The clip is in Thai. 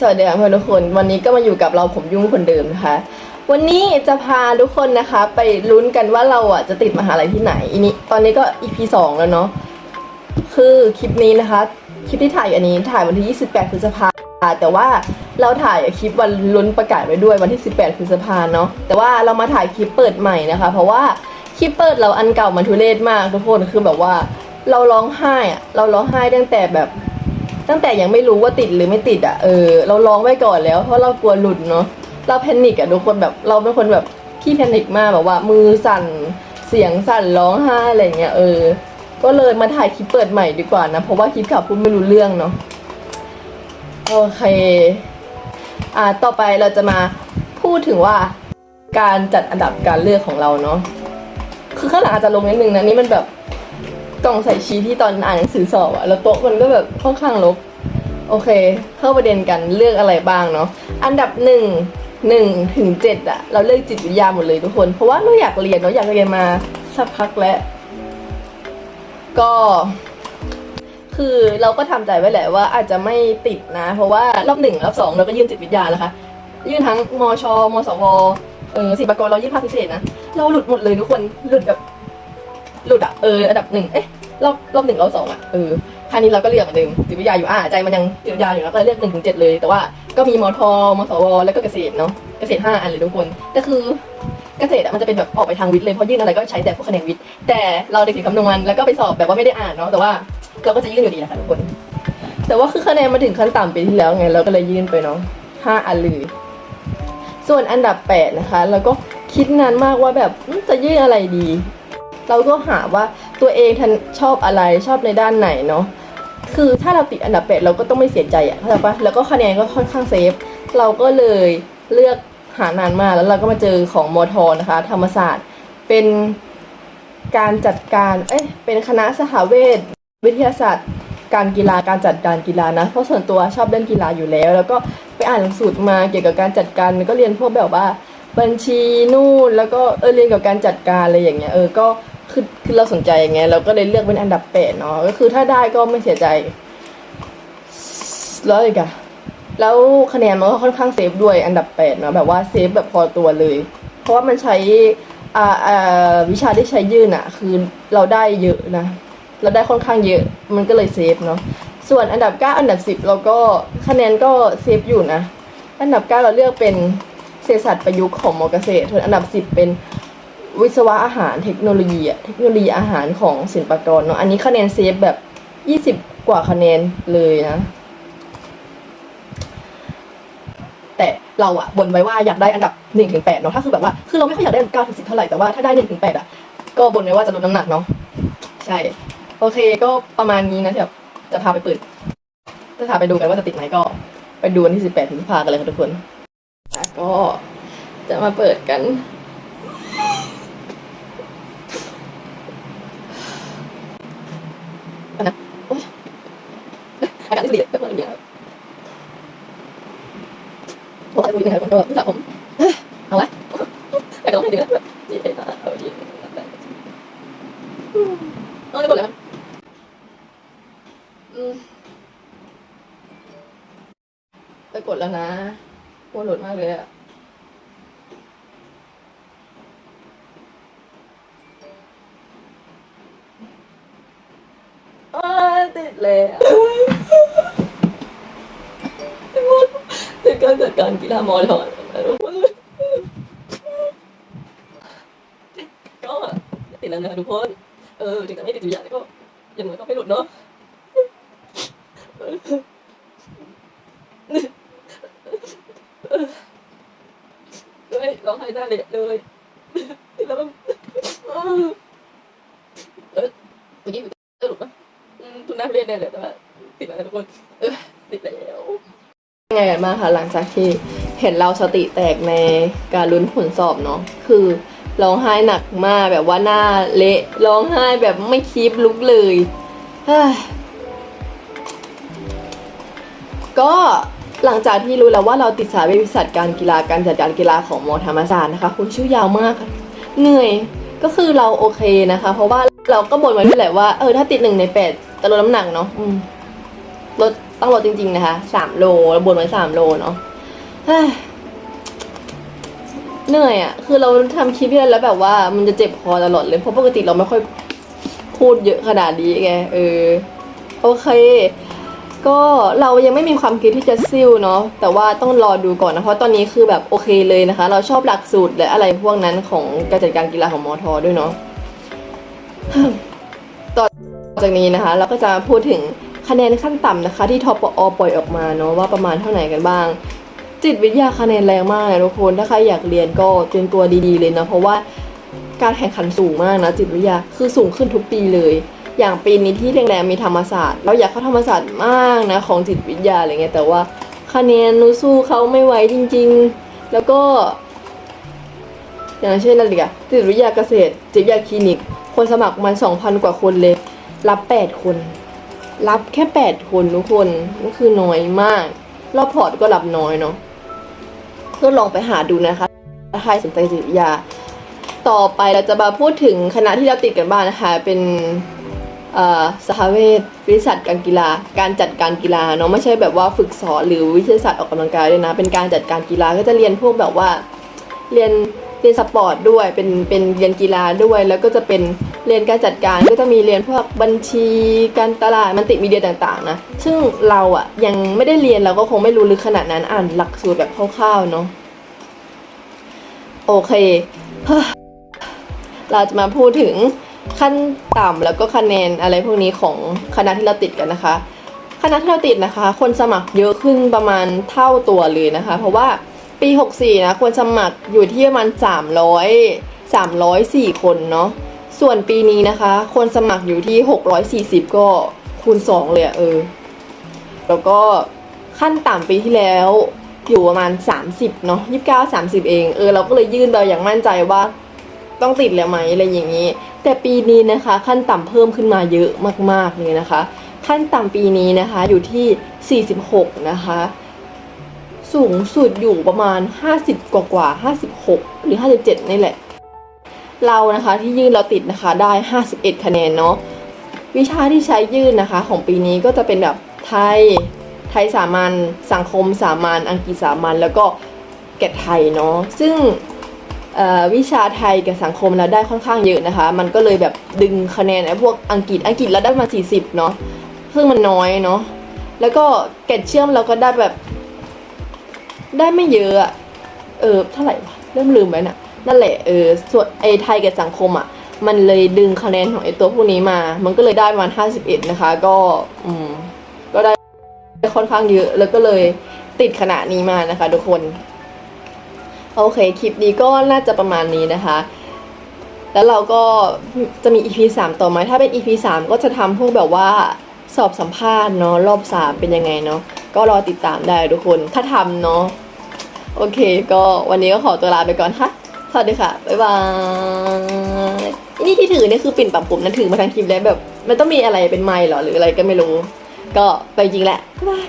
สวัสดีค่ะเพื่อนทุกคน วันนี้ก็มาอยู่กับเราผมยุ่งคนเดิมนะคะ วันนี้จะพาทุกคนนะคะ ไปลุ้นกันว่าเราอะจะติดมหาลัยที่ไหนอันนี้ตอนนี้ก็ EP สองแล้วเนาะคือคลิปนี้นะคะ คลิปที่ถ่ายอันนี้ถ่ายวันที่ 28 พฤษภาแต่ว่าเราถ่ายคลิปวันลุ้นประกาศไว้ด้วยวันที่ 18 พฤษภาเนาะแต่ว่าเรามาถ่ายคลิปเปิดใหม่นะคะ เพราะว่าคลิปเปิดเราอันเก่ามันทุเรศมากทุกคนคือแบบว่าเราร้องไห้อะเราร้องไห้ตั้งแต่แบบ ตั้งแต่ยังไม่รู้ว่าติดหรือไม่ติดอะเออเราร้องไว้ก่อนแล้วเพราะเรากลัวหลุดเนาะเราแพนิคอะทุกคนแบบเราเป็นคนแบบขี้แพนิคมากแบบว่า มือสั่นเสียงสั่นร้องไห้อะไรเงี้ยเออ ก็เลยมาถ่ายคลิปเปิดใหม่ดีกว่านะเพราะว่าคลิปเก่าพูดไม่รู้เรื่องเนาะโอเค อ่าต่อไปเราจะมาพูดถึงว่าการจัดอันดับการเลือกของเราเนาะคือข้างหลังอาจจะลงนิดนึงนะนี่มันแบบ กล่องใส่ชีที่ตอนอ่านหนังสือสอบอะแล้วโต๊ะมันก็แบบค่อนข้างรกโอเค เข้าประเด็นกันเลือกอะไรบ้างเนาะอันดับหนึ่งหนึ่งถึงเจ็ดอะเราเลือกจิตวิทยาหมดเลยทุกคน เพราะว่าเราอยากเรียนเนาะอยากเรียนมาสักพักแล้ว ก็ คือเราก็ทำใจไว้แหละว่าอาจจะไม่ติดนะ เพราะว่ารอบหนึ่งรอบสองเราก็ยื่นจิตวิทยาแล้วค่ะยื่นทั้งมชมสวเออศิลปากรเรายื่นภาคพิเศษนะเราหลุดหมดเลยทุกคนหลุดแบบหลุดอะเอออันดับหนึ่งเอ๊ะ รอบรอบหนึ่งรอบสองอะเออคราวนี้เราก็เลือกเหมือนเดิมจิตวิทยาอยู่อ่าใจมันยังจิตวิทยาอยู่แล้วก็เลือกหนึ่งถึงเจ็ดเลย แต่ว่าก็มีมทมสวแล้วก็เกษตรเนาะเกษตรห้าอันเลยทุกคนแต่คือเกษตรอะมันจะเป็นแบบออกไปทางวิทย์เลยเพราะยื่นอะไรก็ใช้แต่พวกคะแนนวิทย์แต่เราเด็กๆคำนวณแล้วก็ไปสอบแบบว่าไม่ได้อ่านเนาะแต่ว่าเราก็จะยื่นอยู่ดีนะคะทุกคน แต่ว่าคือคะแนนมาถึงขั้นต่ำปีที่แล้วไงเราก็เลยยื่นไปเนาะห้าอันเลยส่วนอันดับแปดนะคะเราก็คิดนานมากว่าแบบจะยื่นอะไรดี เราก็หาว่าตัวเองทันชอบอะไรชอบในด้านไหนเนาะคือถ้าเราติดอันดับแปดเราก็ต้องไม่เสียใจอะเข้าใจปะแล้วก็คะแนนก็ค่อนข้างเซฟเราก็เลยเลือกหานานมากแล้วเราก็มาเจอของมทนะคะ ธรรมศาสตร์เป็นการจัดการเอ้ยเป็นคณะสหเวชวิทยาศาสตร์ การกีฬาการจัดการกีฬานะ เพราะส่วนตัวชอบเล่นกีฬาอยู่แล้ว แล้วก็ไปอ่านหนังสือมาเกี่ยวกับการจัดการก็เรียนพวกแบบว่าบัญชีนู่นแล้วก็เออเรียนเกี่ยวกับการจัดการอะไรอย่างเงี้ยเออก็ คือคือเราสนใจอย่างเงี้ยเราก็เลยเลือกเป็นอันดับแปดเนาะก็คือถ้าได้ก็ไม่เสียใจแล้วอีกอะแล้วคะแนนมันก็ค่อนข้างเซฟด้วยอันดับแปดเนาะแบบว่าเซฟแบบพอตัวเลย เพราะว่ามันใช้อ่าอ่าวิชาที่ใช้ยื่นอะคือเราได้เยอะนะ เราได้ค่อนข้างเยอะมันก็เลยเซฟเนาะส่วนอันดับเก้าอันดับสิบเราก็คะแนนก็เซฟอยู่นะ อันดับเก้าเราเลือกเป็นเศรษฐศาสตร์ประยุกต์ของมอเกษตรส่วนอันดับสิบเป็น วิศวะอาหารเทคโนโลยีอะเทคโนโลยีอาหารของศิลปากรเนาะอันนี้คะแนนเซฟแบบยี่สิบกว่าคะแนนเลยนะ แต่เราอะบนไว้ว่าอยากได้อันดับหนึ่งถึงแปดเนาะถ้าคือแบบว่าคือเราไม่ค่อยอยากได้เก้าถึงสิบเท่าไหร่แต่ว่าถ้าได้หนึ่งถึงแปดอะก็บนไว้ว่าจะลดน้ำหนักเนาะใช่ โอเคก็ประมาณนี้นะเดี๋ยวจะพาไปเปิดจะพาไปดูกันว่าจะติดไหมก็ ไปดูวันที่สิบแปดพฤษภากันเลยค่ะทุกคนแล้วก็จะมาเปิดกันนะโอ๊ย อากาศดีแบบนี้ครับโอ้ยคุยยังไงคนก็สระผมเอาละแต่ก็ต้องให้ดีนะดีนะเอาดีต้องได้หมดเลยครับอืมไปกดแล้วนะปวดหลุดมากเลยอะอ้ายติดแล้วติด การจัดการกีฬามอทอนก็ติดแล้วนะทุกคน เออถึงจะไม่ติดอยู่อย่างก็อย่างน้อยก็ไม่หลุดเนาะเฮ้ยร้องไห้หน้าเละเลยติดแล้วมันเออเออเมื่อกี้สรุปปะอืมทุนน้าเรียนแน่เลยแต่ว่าติดแล้วทุกคน เออติดแล้วยัง ไงกันบ้างคะหลังจากที่เห็นเราสติแตกในการลุ้นผลสอบเนาะคือร้องไห้หนักมากแบบว่าหน้าเละร้องไห้แบบไม่คีบลุกเลยก็หลังจากที่รู้แล้วว่าเราติดสายวิสัทการกีฬาการจัดการกีฬาของมอธรรมศาสตร์นะคะคุณชื่อยาวมากเหนื่อยก็คือเราโอเคนะคะ เพราะว่าเราก็บ่นไว้ด้วยแหละว่าเออถ้าติดหนึ่งในแปดจะลดน้ำหนักเนาะลด ต้องลดจริงๆนะคะสามโลเราบนไว้สามโลเนาะเหนื่อยอะ่ะ คือเราทำคลิปเนี่ยแล้วแบบว่า มันจะเจ็บคอตลอดเลยเพราะปกติเราไม่ค่อยพูดเยอะขนาดนี้ไงเออโอเค ก็เรายังไม่มีความคิดที่จะซิ่วเนาะแต่ว่าต้องรอดูก่อนนะเพราะตอนนี้คือแบบโอเคเลยนะคะ เราชอบหลักสูตรและอะไรพวกนั้นของการจัดการกีฬาของมอทอด้วยเนาะต่อจากนี้นะคะ เราก็จะพูดถึง คะแนนขั้นต่ำนะคะ ที่ทปอปล่อยออกมาเนาะว่าประมาณเท่าไหร่กันบ้าง จิตวิทยาคะแนนแรงมากเลยทุกคนถ้าใครอยากเรียนก็เตรียมตัวดีๆเลยนะเพราะว่าการแข่งขันสูงมากนะจิตวิทยาคือสูงขึ้นทุกปีเลย อย่างปีนี้ที่แรงๆมีธรรมศาสตร์เราอยากเข้าธรรมศาสตร์มากนะของจิตวิทยาอะไรเงี้ยแต่ว่าคะแนนนูสู้เขาไม่ไหวจริง ๆ แล้วก็อย่างเช่นอะไรอีกอะจิตวิทยาเกษตรจิตวิทยาคลินิก คนสมัครมันสองพันกว่าคนเลย รับแปดคน รับแค่แปดคนทุกคนก็คือน้อยมาก รอบพอร์ตก็รับน้อยเนาะก็ลองไปหาดูนะคะถ้าใครสนใจจิตวิทยา ต่อไปเราจะมาพูดถึงคณะที่เราติดกันบ้างนะคะเป็นอ่อสหเวชวิทยาศาสตร์การกีฬา การจัดการกีฬาเนาะไม่ใช่แบบว่าฝึกสอนหรือวิทยาศาสตร์ออกกำลังกายด้วยนะ เป็นการจัดการกีฬาก็จะเรียนพวกแบบว่าเรียนเรียนสปอร์ตด้วยเป็นเป็นเรียนกีฬาด้วยแล้วก็จะเป็น เรียนการจัดการก็จะมีเรียนพวกบัญชีการตลาดมันติมีเดียต่างๆนะซึ่งเราอะยังไม่ได้เรียนเราก็คงไม่รู้ลึกขนาดนั้นอ่านหลักสูตรแบบคร่าวๆเนาะโอเคเราจะมาพูดถึงขั้นต่ำแล้วก็คะแนนอะไรพวกนี้ของคณะที่เราติดกันนะคะ คณะที่เราติดนะคะ คนสมัครเยอะขึ้นประมาณเท่าตัวเลยนะคะ เพราะว่าปี 64 นะ คนสมัครอยู่ที่ประมาณ 300 304 คนเนาะ ส่วนปีนี้นะคะ คนสมัครอยู่ที่ 640 ก็คูณ 2 เลยอะเออ แล้วก็ขั้นต่ำปีที่แล้วอยู่ประมาณ 30 เนาะ29 30 เอง เออ เราก็เลยยื่นไปอย่างมั่นใจว่าต้องติดแล้วไหมอะไรอย่างนี้ แต่ปีนี้นะคะ ขั้นต่ำเพิ่มขึ้นมาเยอะมาก ๆ เลยนะคะ ขั้นต่ำปีนี้นะคะอยู่ที่ 46 นะคะ สูงสุดอยู่ประมาณ 50 กว่ากว่า 56 หรือ 57 นี่แหละ เรานะคะที่ยื่นเราติดนะคะได้ 51 คะแนนเนาะวิชาที่ใช้ยื่นนะคะของปีนี้ก็จะเป็นแบบไทยไทยสามัญสังคมสามัญอังกฤษสามัญแล้วก็แกะไทยเนาะซึ่งวิชาไทยกับสังคมเราได้ค่อนข้างเยอะนะคะ มันก็เลยแบบดึงคะแนนไอ้พวกอังกฤษอังกฤษเราได้มา 40 เนาะซึ่งมันน้อยเนาะแล้วก็เกรดเชื่อมเราก็ได้แบบ ได้ไม่เยอะเออเท่าไหร่วะเริ่มลืมไปน่ะ นั่นแหละเออส่วนไอ้ไทยกับสังคมอะมันเลยดึงคะแนนของไอ้ตัวพวกนี้มา มันก็เลยได้ประมาณ51 นะคะ ก็อืมก็ได้ค่อนข้างเยอะ แล้วก็เลยติดขนาดนี้มานะคะ ทุกคน โอเค คลิปนี้ก็น่าจะประมาณนี้นะคะ แล้วเราก็จะมี EP 3 ต่อไหม ถ้าเป็น EP 3 ก็จะทำพวกแบบว่าสอบสัมภาษณ์เนาะรอบ 3 เป็นยังไงเนาะ ก็รอติดตามได้ทุกคน ถ้าทำเนาะ โอเค ก็วันนี้ก็ขอตัวลาไปก่อนค่ะ สวัสดีค่ะ บ๊ายบาย นี่ที่ถือเนี่ยคือปิ่นปับผมนะถือมาทั้งคลิปแล้วแบบ มันต้องมีอะไรเป็นไม้เหรอหรืออะไรก็ไม่รู้ ก็ไปจริงแหละ บ๊ายบาย